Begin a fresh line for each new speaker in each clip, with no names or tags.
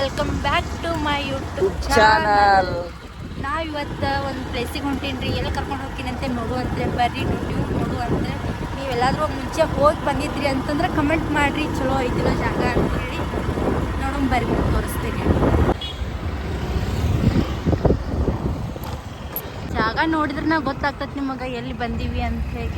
Welcome back to my YouTube
channel
ನಾವು ಇವತ್ತು ಒಂದು ಪ್ಲೇಸಿಗೆ ಹೊಂಟೀನಿ ಎಲ್ಲ ಕರ್ಕೊಂಡು ಹೋಗ್ತೀನಿ ಅಂತ ನೋಡುವಂತೆ ಬರ್ರಿ ನೀವು ನೋಡುವಂತೆ ನೀವೆಲ್ಲಾದರೂ ಮುಂಚೆ ಹೋಗಿ ಬಂದಿದ್ರಿ ಅಂತಂದ್ರೆ ಕಮೆಂಟ್ ಮಾಡಿರಿ. ಚಲೋ ಐತಿಲ್ಲ ಜಾಗ ಅಂತ ಹೇಳಿ. ನೋಡೋಣ ಬರ್ರಿ ತೋರಿಸ್ತೀನಿ. ಜಾಗ ನೋಡಿದ್ರೆ ನಾವು ಗೊತ್ತಾಗ್ತದೆ ನಿಮಗೆ ಎಲ್ಲಿ ಬಂದೀವಿ ಅಂತ ಹೇಳಿ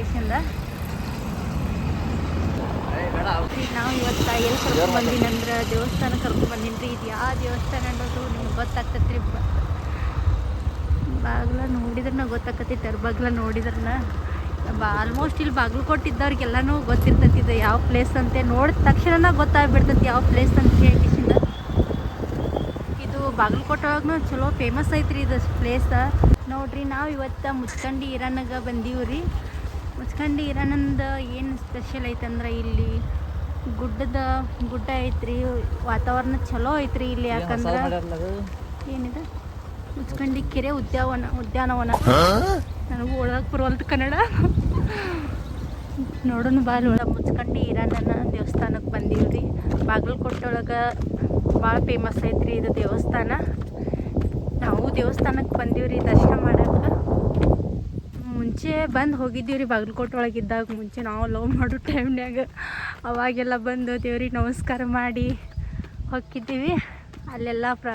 ನಾವು ಇವತ್ತು ಎಲ್ಲಿ ಕರ್ಕೊಂಡು ಬಂದೀನಿ ಅಂದ್ರೆ ದೇವಸ್ಥಾನ ಕರ್ಕೊಂಡು ಬಂದೀನಿ ರೀ. ಇದು ಯಾವ ದೇವಸ್ಥಾನ ಅನ್ನೋದು ನಿಮ್ಗೆ ಗೊತ್ತಾಗ್ತೈತ್ರಿ. ಬಾಗ್ಲ ನೋಡಿದ್ರೆ ಗೊತ್ತಾಕತಿ ಬಾಗ್ಲ ನೋಡಿದ್ರೆ ಆಲ್ಮೋಸ್ಟ್ ಇಲ್ಲಿ ಬಾಗ್ಲು ಕೊಟ್ಟಿದ್ದವ್ರಿಗೆಲ್ಲನೂ ಗೊತ್ತಿರ್ತೈತಿ, ಇದು ಯಾವ ಪ್ಲೇಸ್ ಅಂತೆ. ನೋಡಿದ ತಕ್ಷಣ ಗೊತ್ತಾಗ್ಬಿಡ್ತೈತಿ ಯಾವ ಪ್ಲೇಸ್ ಅಂತ ಹೇಳಿಕಿಸಿಂದ ಇದು ಬಾಗ್ಲು ಒಳಗೂ ಚಲೋ ಫೇಮಸ್ ಐತ್ರಿ ಇದು ಪ್ಲೇಸ್ ನೋಡ್ರಿ, ನಾವು ಇವತ್ತು ಮುಚ್ಕಂಡಿ ಇರಾನಾಗ ಬಂದೀವಿ ರೀ ಮುಚ್ಕಂಡಿ ಇರಾನಂದ ಏನು ಸ್ಪೆಷಲ್ ಐತಂದ್ರೆ ಇಲ್ಲಿ ಗುಡ್ಡದ ಗುಡ್ಡ ಐತ್ರಿ ವಾತಾವರಣ ಚಲೋ ಐತ್ರಿ ಇಲ್ಲಿ ಯಾಕಂದ್ರೆ ಏನಿದೆ? ಮುಚ್ಕಂಡಿ ಕೆರೆ ಉದ್ಯಾವನ ಉದ್ಯಾನವನ. ನನಗೂ ಒಳಗೆ ಬರುವಂತ ಕನ್ನಡ. ನೋಡೋಣ ಬಾಲ್ ಒಳಗೆ. ಮುಚ್ಕಂಡಿ ಇರಾನನ ದೇವಸ್ಥಾನಕ್ಕೆ ಬಂದೀವಿ ರೀ ಬಾಗಲಕೋಟೆ ಒಳಗೆ ಭಾಳ ಫೇಮಸ್ ಐತ್ರಿ ಇದು ದೇವಸ್ಥಾನ. ನಾವು ದೇವಸ್ಥಾನಕ್ಕೆ ಬಂದೀವಿ ರೀ ದರ್ಶನ ಮಾಡಕ್ಕೆ ಮುಂಚೆ ಬಂದು ಹೋಗಿದ್ದೀವಿ ರೀ ಬಾಗಲಕೋಟೆ ಒಳಗೆ ಇದ್ದಾಗ ಮುಂಚೆ ನಾವು ಲವ್ ಮಾಡೋ ಟೈಮ್ನಾಗ ಅವಾಗೆಲ್ಲ ಬಂದು ದೇವ್ರಿಗೆ ನಮಸ್ಕಾರ ಮಾಡಿ ಹೊಕ್ಕಿದ್ದೀವಿ ಅಲ್ಲೆಲ್ಲ ಪ್ರ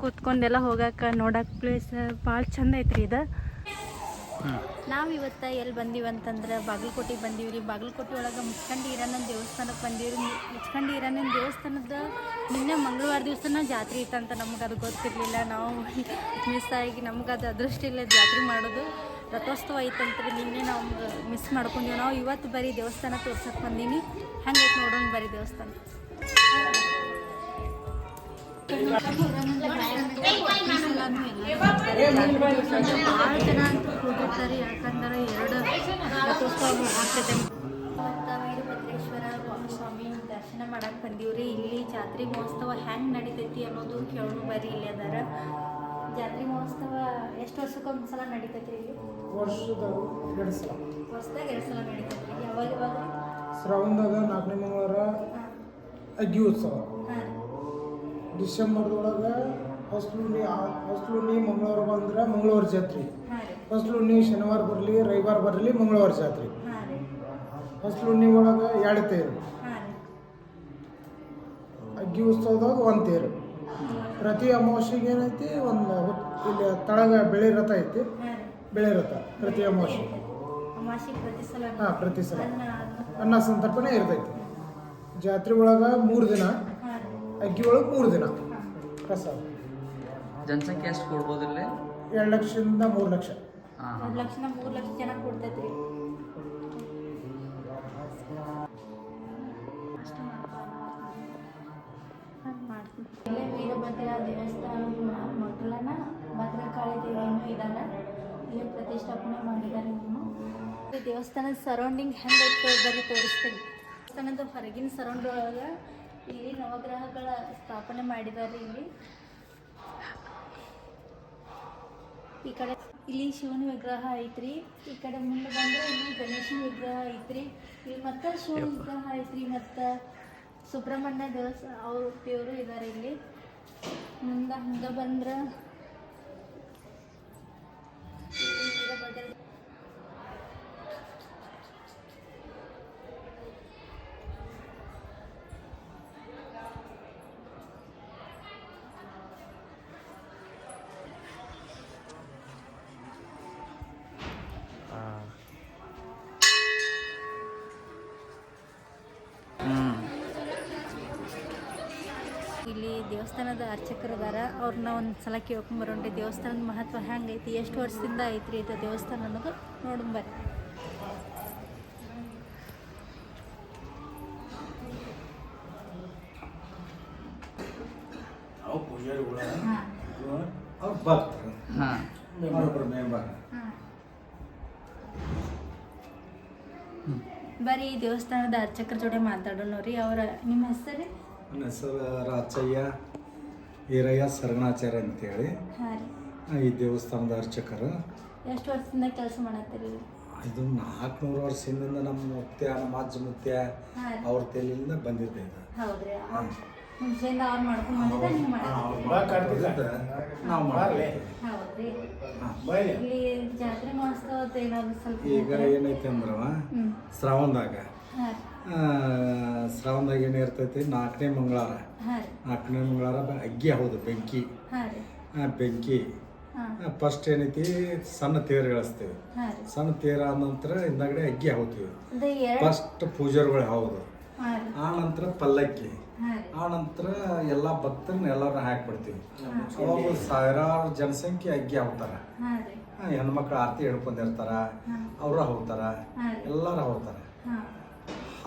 ಕೂತ್ಕೊಂಡೆಲ್ಲ ಹೋಗಕ್ಕೆ ನೋಡಕ್ಕೆ ಪ್ಲೇಸ್ ಭಾಳ ಚಂದ ಐತ್ರಿ ಇದು. ನಾವು ಇವತ್ತು ಎಲ್ಲಿ ಬಂದೀವಿ ಅಂತಂದ್ರೆ ಬಾಗಲಕೋಟೆಗೆ ಬಂದೀವಿ ರೀ. ಬಾಗಲಕೋಟೆ ಒಳಗೆ ಮುಚ್ಕಂಡಿ ಇರಾನಂದ ದೇವಸ್ಥಾನಕ್ಕೆ ಬಂದೀವಿ ರೀ. ಮುಚ್ಕಂಡಿ ಇರಾನಂದ ದೇವಸ್ಥಾನದ ನಿನ್ನೆ ಮಂಗಳವಾರ ದಿವಸನ ಜಾತ್ರೆ ಇತ್ತಂತ ನಮ್ಗೆ ಅದು ಗೊತ್ತಿರಲಿಲ್ಲ. ನಾವು ಮಿಸ್ ಆಗಿ ನಮ್ಗೆ ಅದು ಅದೃಷ್ಟ ಇಲ್ಲ ಜಾತ್ರೆ ಮಾಡೋದು. ರಥೋತ್ಸವ ಐತಂತ್ರಿ, ನಿನ್ನೆ ನಾವು ಮಿಸ್ ಮಾಡ್ಕೊಂಡೀವಿ. ನಾವು ಇವತ್ತು ಬರೀ ದೇವಸ್ಥಾನ ತೋರ್ಸಕ್ಕೆ ಬಂದೀನಿ. ಹಂಗೆ ನೋಡೋಣ ಬರೀ ದೇವಸ್ಥಾನ. ಭಾಳ ಜನ ಅಂತೂ ಹೋಗಿರ್ತಾರೆ ಯಾಕಂದ್ರೆ ಎರಡು ರಥೋತ್ಸವ ಆಗ್ತದೆ ಸ್ವಾಮಿ ದರ್ಶನ ಮಾಡಕ್ಕೆ ಬಂದೀವ್ರಿ ಇಲ್ಲಿ ಜಾತ್ರೆ ಮಹೋತ್ಸವ ಹೆಂಗೆ ನಡಿತೈತಿ ಅನ್ನೋದು ಕೇಳೋಣ ಬರ್ರಿ ಇಲ್ಲಿ ಅದಾರ. ಜಾತ್ರೆ ಮಹೋತ್ಸವ ವರ್ಷಕ್ಕೊಂದು ಸಲ ಇಲ್ಲಿ
ವರ್ಷದ ಎರಡು ಸಲ.
ವರ್ಷದಾಗ ಎರಡು ಸಲ ನಡೀತೈತಿ ಯಾವಾಗ ಯಾವಾಗ
ಶ್ರಾವಣದಾಗ ನಾಲ್ಕನೇ ಮಂಗಳವಾರ ಅಗ್ಗಿ ಉತ್ಸವ. ಡಿಸೆಂಬರ್ದೊಳಗೆ ಫಸ್ಟ್ಲುನಿ ಫಸ್ಟ್ಲುನಿ ಮಂಗಳವಾರ ಬಂದ್ರೆ ಮಂಗಳವಾರ ಜಾತ್ರೆ.
ಫಸ್ಟ್ ರೀ.
ಶನಿವಾರ ಬರಲಿ ರವಿವಾರ ಬರಲಿ ಮಂಗಳವಾರ ಜಾತ್ರೆ.
ಫಸ್ಟ್
ಫಸ್ಟ್ಲುನಿ ಒಳಗೆ ಎರಡು ತೇರು. ಅಗ್ಗಿ ಉತ್ಸವದಾಗ ಒಂದು ತೇರು. ಪ್ರತಿ ಅಮಾವಾಸ್ಯೆಗೆ ಏನೈತಿ? ಒಂದು ಇಲ್ಲಿ ತಳಗ ಬೆಳೆ ರಥ ಐತಿ. ಬೆಳೆ ರಥ ಪ್ರತಿ ಅಮಾವಾಸ್ಯೆ.
ಅಮಾವಾಸ್ಯೆ ಪ್ರತಿ ಸಲ
ಹಾಂ ಪ್ರತಿ ಸಲ. ಅನ್ನ ಸಂತರ್ಪಣೆ ಇರ್ತೈತಿ. ಜಾತ್ರೆ ಒಳಗೆ ಮೂರು ದಿನ
ಅಕ್ಕಿ
ಅಗ್ಗಿ ಒಳಗೆ ಮೂರು ದಿನ. ಪ್ರಸಾದ.
ಜನಸಂಖ್ಯೆ ಎಷ್ಟು ಕೊಡ್ಬೋದಿಲ್ಲ
ಎರಡು ಲಕ್ಷದಿಂದ ಮೂರು ಲಕ್ಷ.
ಎರಡು ಲಕ್ಷ ಮೂರು ಲಕ್ಷ ಜನ ಕೊಡ್ತೈತಿ ಇಲ್ಲೇ ವೀರಭದ್ರ ದೇವಸ್ಥಾನ ಮಕ್ಕಳನ್ನ ಭದ್ರಕಾಳಿ ದೇವಿಯನ್ನು ಇದ್ದಾರ ಇಲ್ಲಿ ಪ್ರತಿಷ್ಠಾಪನೆ ಮಾಡಿದ್ದಾರೆ ಇವನು. ಈ ದೇವಸ್ಥಾನದ ಸರೌಂಡಿಂಗ್ ಹೆಂಗೈತೆ ಬರೀ ತೋರಿಸ್ತೀನಿ. ದೇವಸ್ಥಾನದ ಹೊರಗಿನ ಸರೌಂಡ್ ಒಳಗೆ ಇಲ್ಲಿ ನವಗ್ರಹಗಳ ಸ್ಥಾಪನೆ ಮಾಡಿದ್ದಾರೆ ಇಲ್ಲಿ. ಈ ಕಡೆ ಇಲ್ಲಿ ಶಿವನ ವಿಗ್ರಹ ಐತ್ರಿ. ಈ ಕಡೆ ಮುಂದೆ ಬಂದ್ರೆ ಇಲ್ಲಿ ಗಣೇಶನ ವಿಗ್ರಹ ಐತ್ರಿ. ಇಲ್ಲಿ ಮತ್ತೆ ಶಿವನ ವಿಗ್ರಹ ಐತ್ರಿ ಮತ್ತೆ ಸುಬ್ರಹ್ಮಣ್ಯ ದೇವಸ್ಥಾನ ಅವ್ರ ದೇವರು ಇದ್ದಾರೆ ಇಲ್ಲಿ. ಮುಂದೆ ಹಂಗೆ ಬಂದ್ರೆ ದೇವಸ್ಥಾನದ ಅರ್ಚಕರು ಅದಾರ ಅವ್ರನ್ನ ಒಂದು ಸಲ ಕೇಳ್ಕೊಂಬರೋಣ್ರಿ ದೇವಸ್ಥಾನದ ಮಹತ್ವ ಹೆಂಗೈತಿ ಎಷ್ಟು ವರ್ಷದಿಂದ ಐತ್ರಿ ಇದು ದೇವಸ್ಥಾನ ಅನ್ನೋದು ನೋಡಂಬರಿ ಬರೀ ದೇವಸ್ಥಾನದ ಅರ್ಚಕರ ಜೋಡಿ ಮಾತಾಡೋಣ ರೀ ಅವರ ನಿಮ್ಮ ಹೆಸರು ರೀ?
ನನ್ನ ಹೆಸರು ರಾಚಯ್ಯ ಈರಯ್ಯ ಸರಣಾಚಾರ್ಯ ಅಂತೇಳಿ. ಈ ದೇವಸ್ಥಾನದ ಅರ್ಚಕರು.
ಎಷ್ಟು ವರ್ಷದಿಂದ ಕೆಲಸ ಮಾಡತ್ತೀರಿ?
ಇದು ನಾಲ್ಕುನೂರು ವರ್ಷದಿಂದ ನಮ್ಮ ಮುತ್ಯ ನಮ್ಮ ಅಜ್ಜ ಮುತ್ಯ ಅವ್ರ ತಲೆಯಿಂದ ಬಂದಿದೆ ಇದು.
ಬಂದಿದ್ದ ನೀವು
ಈಗ ಏನೈತೆ ಅಂದ್ರವ? ಶ್ರಾವಣದಾಗ. ಶ್ರಾವಣದಾಗ ಏನು ಇರ್ತೈತಿ? ನಾಲ್ಕನೇ ಮಂಗಳವಾರ
ಹಾಂ
ನಾಲ್ಕನೇ ಮಂಗಳವಾರ ಬ- ಅಗ್ಗಿ ಹೌದು ಬೆಂಕಿ. ಬೆಂಕಿ. ಫಸ್ಟ್ ಏನೈತಿ? ಸಣ್ಣ ತೇರು ಇಳಿಸ್ತೀವಿ ಸಣ್ಣ ತೇರ ಆದ ನಂತರ ಹಿಂದಾಗಡೆ ಅಗ್ಗಿ ಹಾಕ್ತೀವಿ. ಫಸ್ಟ್ ಪೂಜಾರಿಗಳು ಹೌದು. ಆ ನಂತರ ಪಲ್ಲಕ್ಕಿ. ಆ ನಂತರ ಎಲ್ಲ ಭಕ್ತರನ್ನ ಎಲ್ಲರನ್ನ ಹಾಕ್ಬಿಡ್ತೀವಿ. ಅವಾಗ ಸಾವಿರಾರು ಜನಸಂಖ್ಯೆ ಅಗ್ಗಿ ಹಾಕ್ತಾರ.
ಹಾಂ ರೀ
ಆ, ಹೆಣ್ಮಕ್ಳು ಆರತಿ ಹಿಡ್ಕೊಂಡಿರ್ತಾರ ಅವ್ರ ಹೋಗ್ತಾರ ಎಲ್ಲಾರು ಹೋಗ್ತಾರ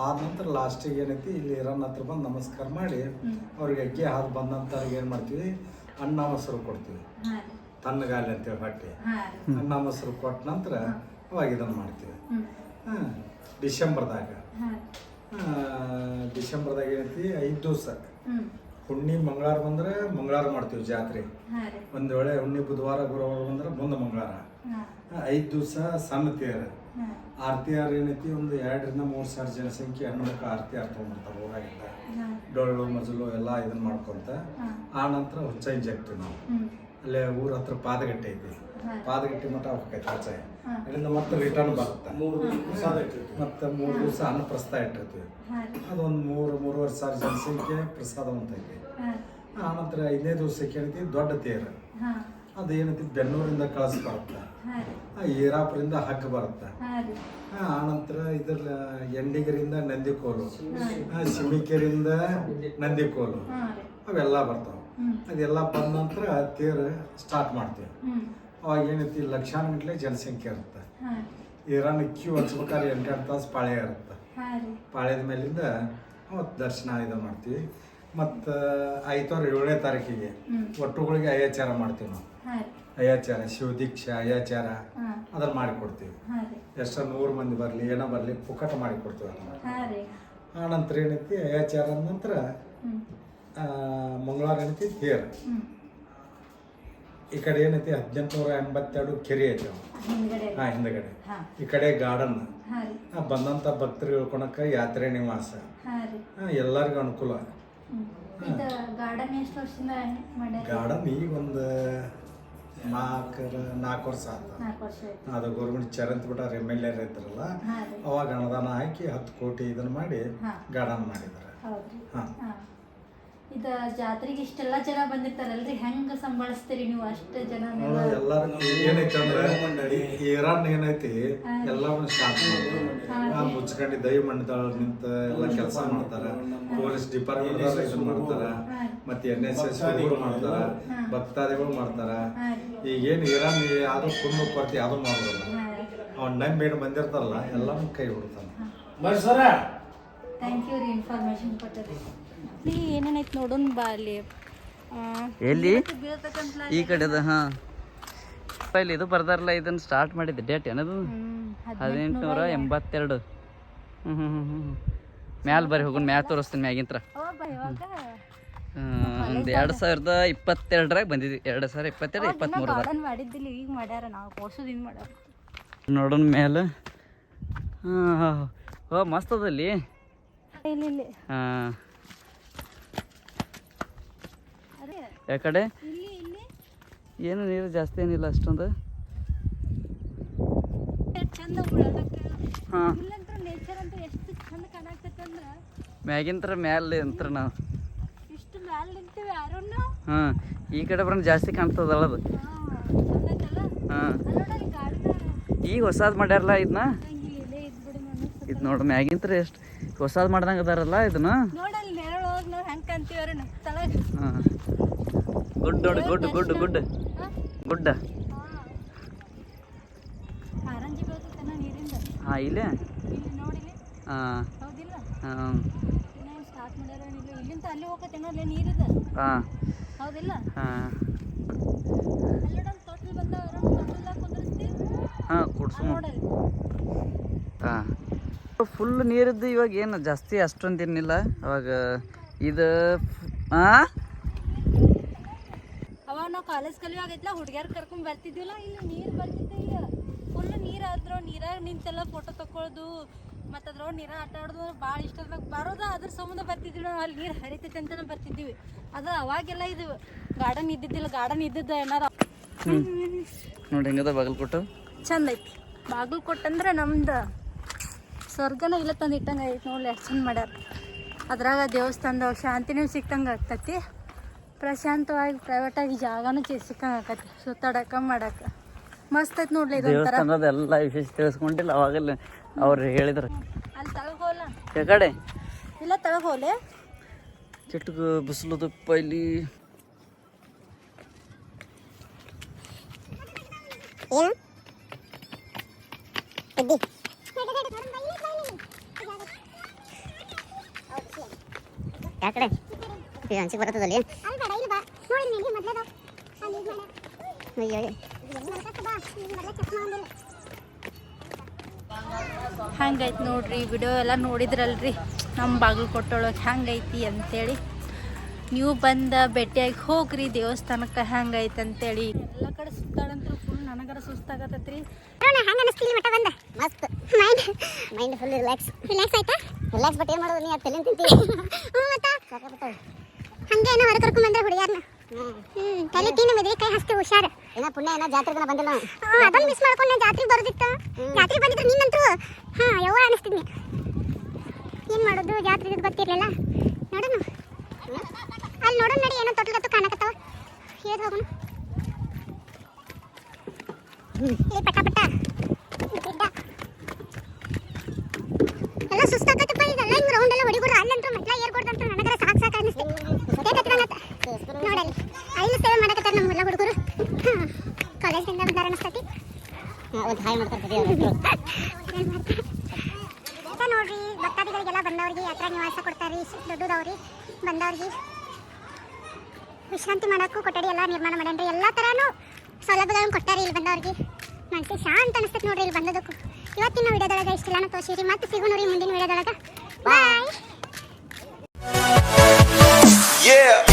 ಆದ ನಂತರ ಲಾಸ್ಟಿಗೆ ಏನೈತಿ ಇಲ್ಲಿ ರನ್ ಹತ್ರ ಬಂದು ನಮಸ್ಕಾರ ಮಾಡಿ ಅವ್ರಿಗೆ ಅಕ್ಕಿ ಹಾದು ಬಂದ ನಂತರ ಏನು ಮಾಡ್ತೀವಿ ಅಣ್ಣ ಮೊಸರು ಕೊಡ್ತೀವಿ.
ತನ್ನಗಾಲಿ ಅಂತ
ತಣ್ಣಗಾಲಿ ಅಂತೇಳಿ ಹೊಟ್ಟೆ. ಅನ್ನ ಮೊಸರು ಕೊಟ್ಟ ನಂತರ ಅವಾಗ ಇದನ್ನು ಮಾಡ್ತೀವಿ. ಹಾಂ ಡಿಸೆಂಬರ್ದಾಗ.
ಹಾಂ
ಡಿಸೆಂಬರ್ದಾಗ ಏನೈತಿ ಐದು ದಿವಸ. ಹುಣ್ಣಿ ಮಂಗಳಾರ ಬಂದ್ರೆ ಮಂಗಳಾರ ಮಾಡ್ತೀವಿ ಜಾತ್ರೆ.
ಹಾಂ
ಒಂದು ವೇಳೆ ಹುಣ್ಣಿ ಬುಧವಾರ ಗುರುವಾರ ಬಂದ್ರೆ ಮುಂದೆ ಮಂಗಳಾರ.
ಹಾಂ
ಐದು ದಿವಸ ಸಣ್ಣ ತೇರು.
ಹಾಂ.
ಆರತಿ ಆರು ಏನೈತಿ? ಒಂದು ಎರಡರಿಂದ ಮೂರು ಸಾವಿರ ಜನಸಂಖ್ಯೆ ಹೆಣ್ಮಕ್ಳು ಆರತಿ ಆರ್ ತೊಗೊಂಡಿರ್ತಾರೆ ಊರಾಗಿಂದ. ಡೊಳ್ಳು ಮಜಲು ಎಲ್ಲ ಇದನ್ನ ಮಾಡ್ಕೊಂತ ಆ ನಂತರ ಹುಚ್ಚ ಜಗ್ತೀವಿ ನಾವು. ಅಲ್ಲೇ ಊರ ಹತ್ರ ಪಾದಗಟ್ಟೆ ಐತಿ. ಪಾದಗಟ್ಟೆ ಮಠ ಹೋಗ್ತೈತೆ ಹುಚ್ಚಾಯಿ
ಹಾಂ.
ಅಲ್ಲಿಂದ ಮತ್ತೆ ರಿಟರ್ನ್ ಬರುತ್ತೆ. ಮತ್ತೆ ಮೂರು ದಿವಸ ಅನ್ನ ಪ್ರಸ್ತಾವ ಇಟ್ಟಿರ್ತೀವಿ ಅದೊಂದು ಮೂರು ಮೂರುವರೆ ಸಾವಿರ ಜನಸಂಖ್ಯೆ ಪ್ರಸಾದ ಅಂತ ಐತಿ ಆ ನಂತರ ಐದನೇ ದಿವಸಕ್ಕೆ ಏನೈತಿ? ದೊಡ್ಡ ತೇರು.
ಹಾಂ
ಅದು ಏನೈತಿ ಬೆನ್ನೂರಿಂದ ಕಳಸ ಬರುತ್ತೆ. ಏರಾಪುರಿಂದ ಹಗ್ಗ ಬರುತ್ತೆ. ಆನಂತರ ಇದ್ರ ಎಂಡಿಗರಿಂದ ನಂದಿಕೋಲು. ಸಿಮಿಕೆರಿಂದ ನಂದಿಕೋಲು. ಅವೆಲ್ಲ ಬರ್ತಾವ. ಅದೆಲ್ಲ ಬಂದ ನಂತರ ತೇರು ಸ್ಟಾರ್ಟ್ ಮಾಡ್ತೀವಿ. ಅವಾಗ ಏನೈತಿ ಲಕ್ಷಾನ್ಗಟ್ಲೆ ಜನಸಂಖ್ಯೆ ಇರುತ್ತೆ. ಏರಾನ ಕ್ಯೂ ಹಚ್ಬೇಕಾದ್ರೆ ಎಂಟೆಂಟು ತಾಸು ಪಾಳೆ ಇರುತ್ತೆ.
ಪಾಳೆದ
ಪಾಳ್ಯದ ಮೇಲಿಂದ ಅವತ್ತು ದರ್ಶನ ಇದು ಮಾಡ್ತೀವಿ. ಮತ್ತು ಐತವಾರ ಏಳನೇ ತಾರೀಕಿಗೆ. ಒಟ್ಟುಗಳಿಗೆ ಅಯ್ಯಾಚಾರ ಮಾಡ್ತೀವಿ ನಾವು. ಅಯ್ಯಾಚಾರ ಶಿವದೀಕ್ಷೆ ಅಯ್ಯಾಚಾರ ಅದನ್ನ ಮಾಡಿಕೊಡ್ತೀವಿ. ಎಷ್ಟೋ ನೂರು ಮಂದಿ ಬರಲಿ ಏನೋ ಬರಲಿ ಪುಕ್ಕಟ ಮಾಡಿಕೊಡ್ತೀವಿ ಅದನ್ನು. ಆ ನಂತರ ಏನೈತಿ ಅಯ್ಯಾಚಾರ ನಂತರ ಮಂಗಳವಾರ ಏನೈತಿ ತೇರು. ಈ ಕಡೆ ಏನೈತಿ ಹದಿನೆಂಟುನೂರ ಎಂಬತ್ತೆರಡು ಕೆರೆ ಐತಿ ಹಾ ಹಿಂದಗಡೆ. ಈ ಕಡೆ ಗಾರ್ಡನ್. ಬಂದಂತ ಭಕ್ತರು ಇಳ್ಕೊಳಕ್ಕೆ ಯಾತ್ರೆ ನಿವಾಸ. ಎಲ್ಲರಿಗೂ ಅನುಕೂಲ.
ಇದು ಗಾರ್ಡನ್ ಎಷ್ಟು ವರ್ಷದಿಂದ ಮಾಡ್ಯಾರ
ಗಾರ್ಡನ್ ಈಗ ಒಂದು ನಾಲ್ಕರ ನಾಲ್ಕು ವರ್ಷ ಆತ
ನಾಲ್ಕು ವರ್ಷ ಆಯ್ತು.
ಅದು ಗೌರ್ಮೆಂಟ್ ಚರಂತ್ ಬಿಟ್ಟಾರ ಎಂ ಎಲ್ ಎರ್ ಇದ್ರಲ್ಲ ಅವಾಗ ಅನುದಾನ ಹಾಕಿ ಹತ್ತು ಕೋಟಿ ಇದನ್ನ ಮಾಡಿ. ಗಾರ್ಡನ್ ಮಾಡಿದ್ದಾರೆ.
ಹೌದ್ರಿ.
ಹಾಂ.
ಹಾಂ. ಇದು ಜಾತ್ರೆಗೆ ಇಷ್ಟೆಲ್ಲ ಜನ ಬಂದಿರ್ತಾರಲ್ರಿ ಹೆಂಗೆ ಸಂಭಾಳಿಸ್ತೀರಿ ನೀವು ಅಷ್ಟು ಜನ
ಎಲ್ಲಾರು ಏನೈತಿ ಅಂದ್ರೆ ಈ ಇರಾನ್ ಏನೈತಿ ಎಲ್ಲವನ್ನ ಶಾಂತ ಮುಚ್ಕೊಂಡು ದೈ ಮಂಡಳ ನಿಂತ ಎಲ್ಲ ಕೆಲಸ ಮಾಡ್ತಾರ. ಪೊಲೀಸ್ ಡಿಪಾರ್ಟ್ಮೆಂಟ್ ಮಾಡ್ತಾರ. ಮತ್ತೆ ಎನ್ ಎಸ್ ಎಸ್ ಮಾಡ್ತಾರ. ಭಕ್ತಾದಿಗಳು ಮಾಡ್ತಾರ. ಈಗೇನು ಇರಾನ್ ಯಾರು ಕುಂದು ಕೊರತೆ ಯಾವ್ದು ಮಾಡೋದಿಲ್ಲ ಅವ್ನ ನಂಬಿ ಬಂದಿರ್ತಾರಲ್ಲ ಎಲ್ಲಾನು ಕೈ ಬಿಡ್ತಾನ.
ಥ್ಯಾಂಕ್ ಯು ರೀ ಇನ್ಫಾರ್ಮೇಶನ್ ಕೊಟ್ಟದಕ್ಕೆ ನೀ ಏನೇನೈತೆ ನೋಡೋಣ ಬಾ ಅಲ್ಲಿ.
ಎಲ್ಲಿ? ಈ ಕಡೆದ? ಹಾಂ. ಇಲ್ಲಿ ಇದು ಬರ್ದಾರಲ್ಲ ಇದನ್ನ ಸ್ಟಾರ್ಟ್ ಮಾಡಿದ್ದೆ. ಡೇಟ್ ಏನದು? ಹದಿನೆಂಟುನೂರ ಎಂಬತ್ತೆರಡು. ಹ್ಞೂ ಹ್ಞೂ ಹ್ಞೂ ಹ್ಞೂ ಮ್ಯಾಲ ಬರ್ರಿ ಹೋಗೋಣ ಮ್ಯಾಲ ತೋರಿಸ್ತೀನಿ ಮ್ಯಾಗಿಂತ್ರ. ಒಂದು ಎರಡು ಸಾವಿರದ ಇಪ್ಪತ್ತೆರಡರಾಗ ಬಂದಿದ್ವಿ. ಎರಡು ಸಾವಿರ ಇಪ್ಪತ್ತೆರಡು ಇಪ್ಪತ್ತ್ಮೂರದಾಗ
ಮಾಡಿದ್ದಿಲ್ಲ ಈಗ ಮಾಡ್ಯಾರ ನಾವು. ವರ್ಷದಿಂದ ಮಾಡ್ಯಾರ.
ನೋಡೋಣ ಮೇಲೆ ಹಾಂ ಹಾಂ ಓ ಮಸ್ತ್ ಅದಲ್ಲಿ
ಇಲ್ಲಿ ಇಲ್ಲಿ
ಹಾಂ
ಅರೆ
ಯಾಕಡೆ ಏನು ನೀರು ಜಾಸ್ತಿ ಏನಿಲ್ಲ ಅಷ್ಟೊಂದು? ಮ್ಯಾಗಿಂತ್ರ ಮ್ಯಾಲೆ ಅಂತ್ರ ನಾವು. ಹಾಂ. ಈ ಕಡೆ ಬರೋಣ ಜಾಸ್ತಿ ಕಾಣ್ತದಲ್ಲ ಅದು ಹಾಂ ಈಗ ಹೊಸಾದ್ ಮಾಡ್ಯಾರಲ್ಲ ಇದನ್ನ ಇದು ನೋಡು ಮ್ಯಾಗಿಂತ್ರ ಎಷ್ಟು ಹೊಸಾದ್ ಮಾಡ್ದಂಗೆ ಅದಾರಲ್ಲ ಇದನ್ನ? ಗುಡ್ ನೋಡಿ ಗುಡ್ ಗುಡ್ ಗುಡ್ ಗುಡ್ಡ ಹಾಂ. ಇಲ್ಲೇ? ಹಾಂ.
ಹೌದಿಲ್ಲ?
ಹಾಂ. ಹಾಂ. ಕುಡ್ಸು ಹಾಂ. ಫುಲ್ ನೀರಿದ್ದು ಇವಾಗ ಏನು ಜಾಸ್ತಿ ಅಷ್ಟೊಂದು ಏನಿಲ್ಲ ಅವಾಗ ಇದು ಹಾಂ?
ಅವಾಗ ನಾವು ಕಾಲೇಜ್ ಕಲಿಯುವಾಗೈತ್ಲ ಹುಡುಗಿಯರ್ ಕರ್ಕೊಂಡ್ ಬರ್ತಿದ್ವಿಲ್ಲ ಇಲ್ಲಿ ನೀರು ಬರ್ತಿದ್ದೆ ಇಲ್ಲ ಫುಲ್ ನೀರು ಆದ್ರು ನೀರಾಗ ನಿಂತೆಲ್ಲ ಫೋಟೋ ತಕ್ಕೊಳ್ಳೋದು ಮತ್ತು ಅದ್ರೊಳಗೆ ನೀರ ಆಟ ಆಡೋದು ಭಾಳ ಇಷ್ಟ ಅದಕ್ಕೆ ಬರೋದು ಅದ್ರ ಸಂಬಂಧ ಬರ್ತಿದ್ವಿ ನಾವು. ಅಲ್ಲಿ ನೀರು ಹರಿತೈತೆ ಅಂತಲೇ ಬರ್ತಿದ್ವಿ. ಅದು ಅವಾಗೆಲ್ಲ ಇದು ಗಾರ್ಡನ್ ಇದ್ದಿದ್ದಿಲ್ಲ ಗಾರ್ಡನ್ ಇದ್ದಿದ್ದು ಏನಾರ
ನೋಡಿ ಹೆಂಗದ ಬಾಗಲಕೋಟೆ?
ಚಂದ ಐತಿ. ಬಾಗಲಕೋಟೆ ಅಂದ್ರೆ ನಮ್ದು ಸ್ವರ್ಗನ ಇಲ್ಲ ತಂದು ಇಟ್ಟಂಗೆ ಐತೆ ನೋಡಿ ಎಷ್ಟು ಚಂದ ಮಾಡ್ಯಾರ. ಅದ್ರಾಗ ದೇವಸ್ಥಾನದಾಗ ಶಾಂತಿನೂ ಸಿಕ್ಕಂಗೆ ಆಗ್ತತಿ. ಪ್ರಶಾಂತವಾಗಿ ಪ್ರೈವೇಟಾಗಿ ಜಾಗನೂ ಚಿ ಸಿಕ್ಕಂಗೆ ಆಕತಿ ಸುತ್ತಾಡಕ್ಕೆ ಮಾಡಕ್ಕೆ. ಮಸ್ತ್ ಐತೆ ನೋಡ್ಲಿ
ದೇವಸ್ಥಾನದ ಎಲ್ಲ ವಿಶೇಷ ತಿಳಿಸ್ಕೊಂಡಿಲ್ಲ ಅವಾಗೆಲ್ಲ ಅವ್ರು ಹೇಳಿದ್ರು.
ಅಲ್ಲಿ ತಳಗ ಹೋಲ
ಕಡೆ?
ಇಲ್ಲ ತಗೋಲೆ ಹೋಲೆ
ಬಿಸಿಲು ತುಪ್ಪ ಇಲ್ಲಿ
ಯಾಕಡೆ ಹಂಚಿಗೆ ಬರ್ತದಲ್ಲಿ ಅಯ್ಯೋ
ಹಂಗೈತಿ ನೋಡ್ರಿ ವಿಡಿಯೋ ಎಲ್ಲ ನೋಡಿದ್ರಲ್ರಿ? ನಮ್ಮ ಬಾಗಿಲು ಕೊಟ್ಟೊಳಗೆ ಹೆಂಗೈತಿ ಅಂತೇಳಿ. ನೀವು ಬಂದ ಭೇಟಿಯಾಗಿ ಹೋಗ್ರಿ ದೇವಸ್ಥಾನಕ್ಕೆ ಹಂಗೈತೆ ಅಂತೇಳಿ. ಎಲ್ಲ ಕಡೆ ಸುತ್ತಾಡಂತ್ರು ಫುಲ್ ನನಗರ ಸುಸ್ತಾಗತ್ತೈತ್ರಿ.
ಹಂಗ ಅನಿಸ್ತಿಲ್ಲ ಮಟ್ಟ ಬಂದ? ಮಸ್ತ್. Mind mind full relax relax ಆಯ್ತಾ? ರಿಲ್ಯಾಕ್ಸ್ ಬಟ್ ಏನ್ ಮಾಡೋದು? ನೀ ತಲೆ ತಿಂತಿ. ಹ್ಞೂ ಮತ್ತ? ಹಂಗೆ ಏನೋ ಹೊರ ಕರ್ಕೊಂಡ್ ಬಂದ್ರೆ ಹುಡುಗಿಯರ್ನ ಹ್ಮ್. ತಲೆ ತಿನ್ನು ಮೆದ್ರಿ ಕೈ ಹಸ್ತಿ ಹುಷಾರ್. ಏನ ಪುಣ್ಯ ಏನ ಜಾತ್ರೆ ದಿನ ಬಂದಿಲ್ಲ. ಅದನ್ನ ಮಿಸ್ ಮಾಡ್ಕೊಂಡು ನಾನು ಜಾತ್ರೆಗೆ ಬರೋದಿತ್ತು. ಜಾತ್ರೆ ಬಂದಿದ್ರೆ ನೀನಂತೂ ಹಾ ಯವ್ವ ಅನಿಸ್ತಿದ್ನಿ. ಏನು ಮಾಡೋದು ಜಾತ್ರೆ ಗೊತ್ತಿರ್ಲಿಲ್ಲ. ನೋಡೋಣ. ಅಲ್ಲಿ ನೋಡೋಣ ನಡಿ ಏನೋ ತೊಟ್ಲು ಕಾಣಕತ್ತವ ಕಾಣಕತ್ತಾವ. ಹೇಳ್ದು ಹೋಗೋಣ. ಇಲ್ಲಿ ಪಟ್ಟ ಪಟ. ಸಹಾಯ ಮಾಡ್ತಾರೆ ನೋಡ್ರಿ ಭಕ್ತಾದಿಗಳಿಗೆಲ್ಲ ಬಂದವ್ರಿಗೆ ಯಾತ್ರಾ ನಿವಾಸ ಕೊಡ್ತಾರೆ. ಇಷ್ಟು ದೊಡ್ಡದವ್ರಿ ಬಂದವ್ರಿಗೆ ವಿಶ್ರಾಂತಿ ಮಾಡೋಕ್ಕೂ ಕೊಠಡಿ ಎಲ್ಲ ನಿರ್ಮಾಣ ಮಾಡ್ಯಾನ್ರಿ. ಎಲ್ಲ ಥರನೂ ಸೌಲಭ್ಯಗಳನ್ನು ಕೊಟ್ಟಾರೆ ಇಲ್ಲಿ ಬಂದವ್ರಿಗೆ. ಮನಸ್ಸು ಶಾಂತ ಅನಿಸ್ತೈತೆ ನೋಡ್ರಿ ಇಲ್ಲಿ ಬಂದದಕ್ಕೂ. ಇವತ್ತಿನ ವಿಡಿಯೋದೊಳಗೆ ಇಷ್ಟೆಲ್ಲ ತೋರಿಸಿರಿ. ಮತ್ತೆ ಸಿಗು ನೋಡ್ರಿ ಮುಂದಿನ ವಿಡಿಯೋದೊಳಗೆ. ಬಾಯ್ Yeah!